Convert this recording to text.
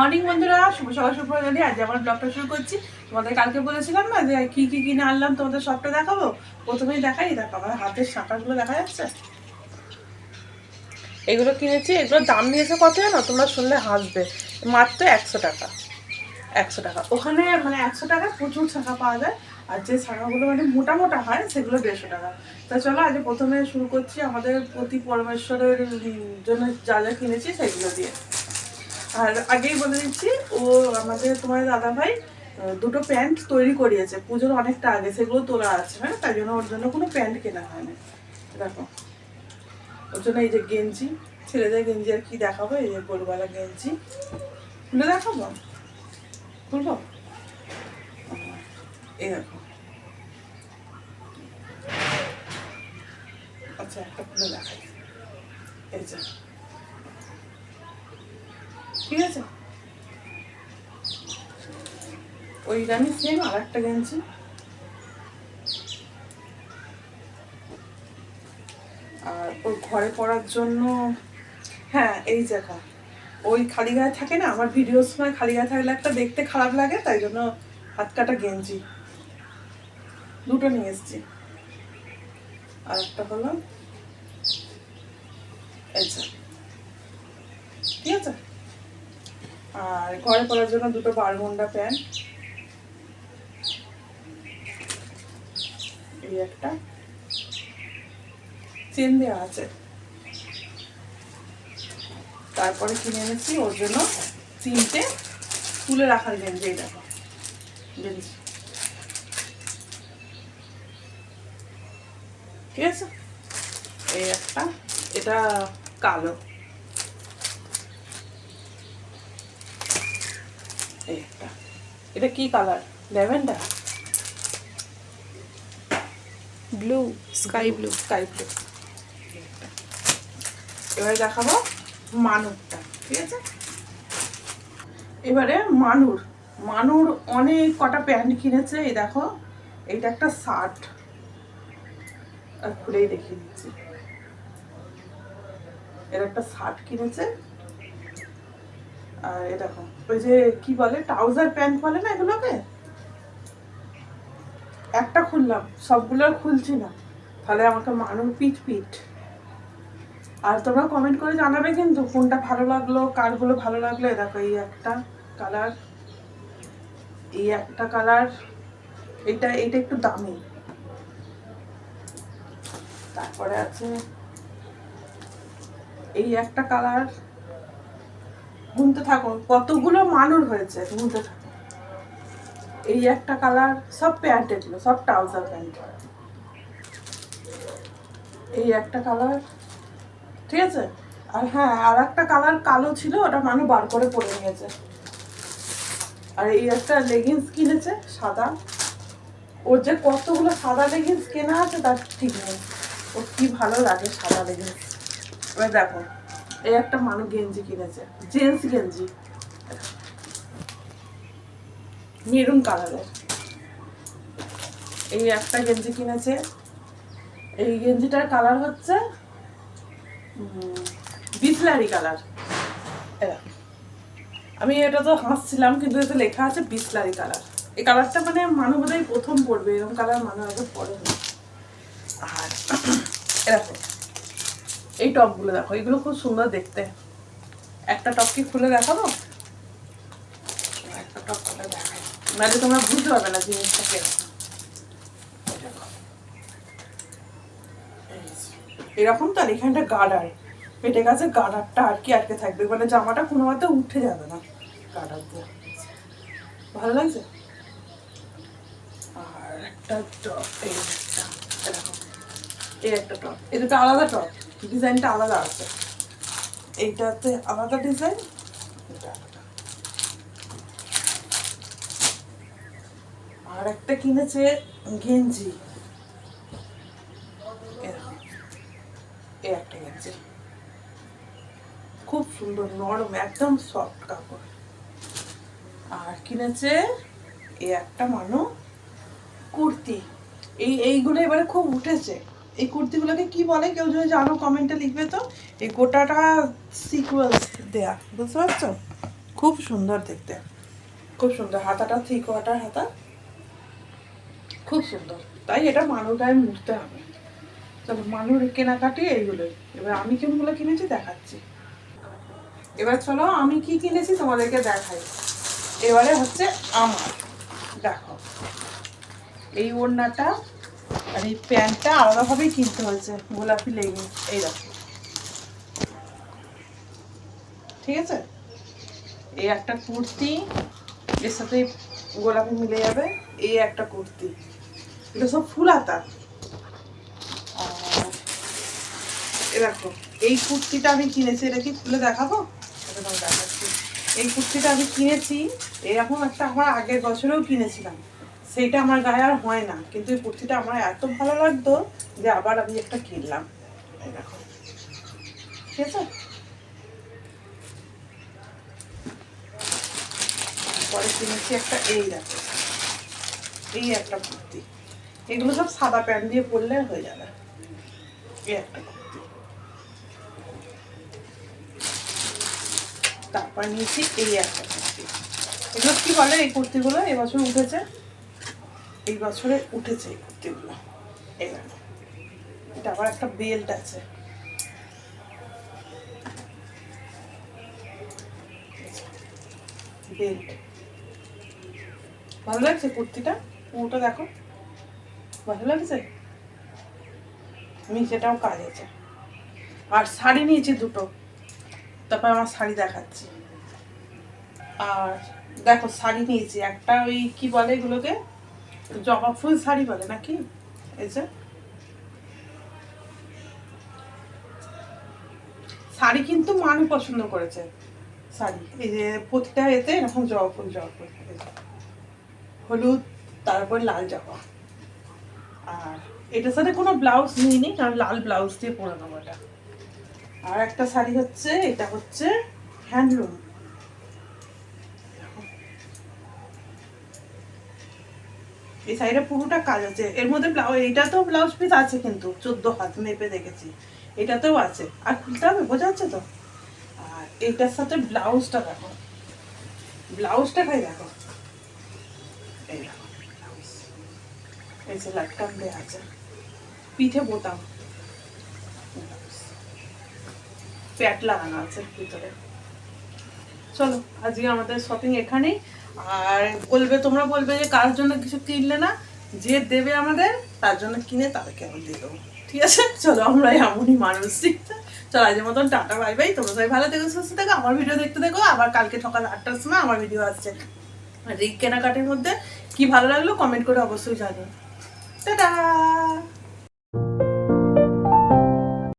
Morning বন্ধুরা, শুভ সকাল জানি আজ আমার ব্লগটা শুরু করছি। তোমাদের কালকে বলেছিলাম না যে কি কি কিনে আনলাম, তোমাদের সবটা দেখাবো? প্রথমেই দেখাই, দেখো আমার হাতের শাঁখাগুলো দেখা যাচ্ছে? এগুলো কিনেছি এগুলোর দাম নিয়েছে কত জানো? তোমরা শুনলে হাসবে। মাত্র একশো টাকা। একশো টাকা। ওখানে মানে একশো টাকা প্রচুর শাখা পাওয়া যায়। আর যে শাখাগুলো মানে মোটা মোটা হয়, সেগুলো দেড়শো টাকা। তা চলো, আজ প্রথমে শুরু করছি। আমাদের প্রতি পরমেশ্বরের জন্য যা যা কিনেছি, সেগুলো দিয়ে। আর আগেই বলে দিচ্ছি, ও আমাদের তোমার দাদা ভাই দুটো প্যান্ট তৈরি করিয়েছে। পুজোর অনেকটা আগে, সেগুলো তোলা আছে হ্যাঁ? তাই জন্য ওর জন্য কোনো প্যান্ট কেনা হয়নি। দেখো, ওর জন্য এই যে গেঞ্জি, ছেলেদের গেঞ্জি আর কি দেখাবো? এই যে গোলগলা গেঞ্জি। খুলে দেখাবো? খুলবো? এই দেখো। আচ্ছা একটা খুলে দেখাই। এই যে। ঠিক আছে? ওই গানই সেম আর একটা গেঞ্জি আর ওর ঘরে পড়ার জন্য হ্যাঁ এই জায়গা ওই খালি গায়ে থাকে না, আমার ভিডিওর সময় খালি গায়ে থাকলে একটা দেখতে খারাপ লাগে, তাই জন্য হাত কাটা গেঞ্জি। দুটো নিয়ে এসেছি। আর একটা হলো, এই ঠিক আছে? আর ঘরে পরার জন্য দুটো বারমুন্ডা প্যান্ট এই একটা। চেন দেওয়া আছে। তারপরে কিনে এনেছি, ওর জন্য তিনটে তুলে রাখার গেঞ্জি, এই দেখো। গেঞ্জি। ঠিক আছে? এই একটা। এটা কালো। এই একটা এটা কি colour lavender blue sky blue sky blue এবারে দেখাবো মানুরটা ঠিক আছে? এবারে মানুর। মানুর অনেক কটা প্যান্ট কিনেছে এই দেখো। এইটা একটা শার্ট। আর খুলেই দেখিয়ে দিচ্ছি। এর একটা শার্ট কিনেছে। আর এ দেখো, ওই যে কি বলে ট্রাউজার প্যান্ট বলে না এগুলোকে? একটা খুললাম, সবগুলো খুলছি না। তাহলে আমাকে মানুষ পিট পিট আর তোমরা কমেন্ট করে জানাবে কিন্তু কোনটা ভালো লাগল, কারগুলো ভালো লাগল দেখো এই একটা কালার এই একটা কালার এটা, এইটা একটু দামি। তারপরে আছে এই একটা কালার গুনতে থাকো। কতগুলো মানুষ হয়েছে গুনতে থাকো। এই একটা কালার সব প্যান্ট এগুলো সব ট্রাউজার প্যান্ট এই একটা কালার ঠিক আছে? আর হ্যাঁ আর একটা কালার কালো ছিল, ওটা মানুষ বার করে পরে নিয়েছে। আর এই একটা লেগিংস কিনেছে, সাদা। ওর যে কতগুলো সাদা লেগিংস কেনা আছে, তার ঠিক নেই। ওর কি ভালো লাগে সাদা লেগিংস এবার দেখো। এই একটা মানুষ গেঞ্জি কিনেছে জেন্টস গেঞ্জি। মেরুন কালারের। এই একটা গেঞ্জি কিনেছে। এই গেঞ্জিটার কালার হচ্ছে বিসলারি কালার। আমি এটা তো হাসছিলাম, কিন্তু এতে লেখা আছে বিসলারি কালার। এই কালারটা মানে মানুষ বোধহয় প্রথম পড়বে, এরকম কালার মানুষ আগে না আর এরকম এই টপগুলো দেখো, এগুলো খুব সুন্দর দেখতে। একটা টপ কি খুলে দেখাবো? একটা টপ খুলে নাহলে তোমরা বুঝতে পারবে না জিনিসটা কীরকম। এরকম তো আর এখানটা গার্ডার। পেটে কাছে গার্ডারটা আর কি আটকে থাকবে। মানে জামাটা কোনো মতে উঠে যাবে না গার্ডার দিয়ে। ভালো লাগছে? আর একটা টপ এই একটা এই একটা টপ। এই দুটো আলাদা টপ। ডিজাইনটা আলাদা আছে। এইটাতে আলাদা ডিজাইন, এটা আর একটা কিনেছে গেঞ্জি একটা গেঞ্জি খুব সুন্দর, নরম, একদম সফট কাপড়। আর কিনেছে এই একটা মানো কুর্তি। এই, এইগুলো এবারে খুব উঠেছে। এই কুর্তিগুলোকে কি বলে? কেউ যদি জানো কমেন্টে লিখবে তো। এই গোটাটা সিকুয়েন্স দেয়া, বুঝতে পারছ? খুব সুন্দর দেখতে। খুব সুন্দর, হাতাটা থ্রি কোয়ার্টার হাতা। খুব সুন্দর। তাই এটা মানুষ গায়ে মুড়তে হবে। তবে মানুষ কেনাকাটি এইগুলোই এবার আমি কোনগুলো কিনেছি দেখাচ্ছি। এবার চলো, আমি কি কিনেছি তোমাদেরকে দেখাই। এবারে হচ্ছে আমার। দেখো, এই ওড়নাটা আর এই প্যান্টটা আলাদাভাবেই কিনতে হয়েছে, গোলাপি লেগিং, এই দেখো। ঠিক আছে? এই একটা কুর্তি, এর সাথে গোলাপি মিলে যাবে, এই একটা কুর্তি। এটা সব ফুল হাতা। দেখো, এই কুর্তিটা আমি কিনেছি, এটা কি খুলে দেখাবো? এই কুর্তিটা আমি কিনেছি, এরকম একটা আমার আগের বছরেও কিনেছিলাম। সেইটা আমার গায়ে আর হয় না। কিন্তু এই কুর্তিটা আমার এত ভালো লাগতো যে আবার আমি একটা কিনলাম। ঠিক আছে? পরে কিনেছি একটা এই দেখো। এই একটা কুর্তি। এগুলো সব সাদা প্যান্ট দিয়ে পরলে হয়ে যাবে। এই একটা কুর্তি। তারপর নিয়েছি এই একটা কুর্তি। এগুলো কি বলে এই কুর্তিগুলো? এবছর উঠেছে। এই বছরে উঠেছে কুর্তিগুলো। এটা আবার একটা বেল্ট আছে। বেল্ট। ভালো লাগছে কুর্তিটা? পুরোটা দেখো। ভালো লাগছে? নিচেটাও কাজ আছে। আর শাড়ি নিয়েছি দুটো। তারপর আমার শাড়ি দেখাচ্ছি। আর দেখো শাড়ি নিয়েছি। একটা ওই কি বলে এগুলোকে? জবা ফুল শাড়ি বলে নাকি? এই যে। শাড়ি কিন্তু মানু পছন্দ করেছে। শাড়ি। এই যে প্রতিটা এতে এরকম জবা ফুল জবা ফুল। হলুদ, তারপর লাল জবা। আর এটার সাথে কোনো ব্লাউজ নিইনি কারণ লাল ব্লাউজ দিয়ে পরে নেব এটা। আর একটা শাড়ি হচ্ছে, এটা হচ্ছে হ্যান্ডলুম। এই সাইডে পুরোটা কাজ আছে। এর মধ্যে এইটাতেও ব্লাউজ পিস আছে কিন্তু, চোদ্দ হাত মেপে দেখেছি। এটাতেও আছে। আর খুলতে হবে, বোঝা যাচ্ছে তো? আর এইটার সাথে ব্লাউজটা দেখো। ব্লাউজটা খাই দেখো। এই যে লাটকান দেওয়া আছে। পিঠে বোতাম। প্যাট লাগানো আছে ভিতরে। চলো, আজকে আমাদের শপিং এখানেই। আর বলবে, তোমরা বলবে যে কার জন্য কিছু কিনলে না? যে দেবে আমাদের, তার জন্য কিনে তাদেরকে আমি দিয়ে দেবো। ঠিক আছে? চলো আমরা এমনই মানুষ। আছে চলো, আজকের মতন টাটা, বাই বাই। তোমরা সবাই ভালো থেকো, সুস্থ থেকো, আমার ভিডিও দেখতে দেখো আবার কালকে সকাল আটটার সময় আমার ভিডিও আসছে। আর এই কেনাকাটির মধ্যে কি ভালো লাগল কমেন্ট করে অবশ্যই জানিও। টাটা!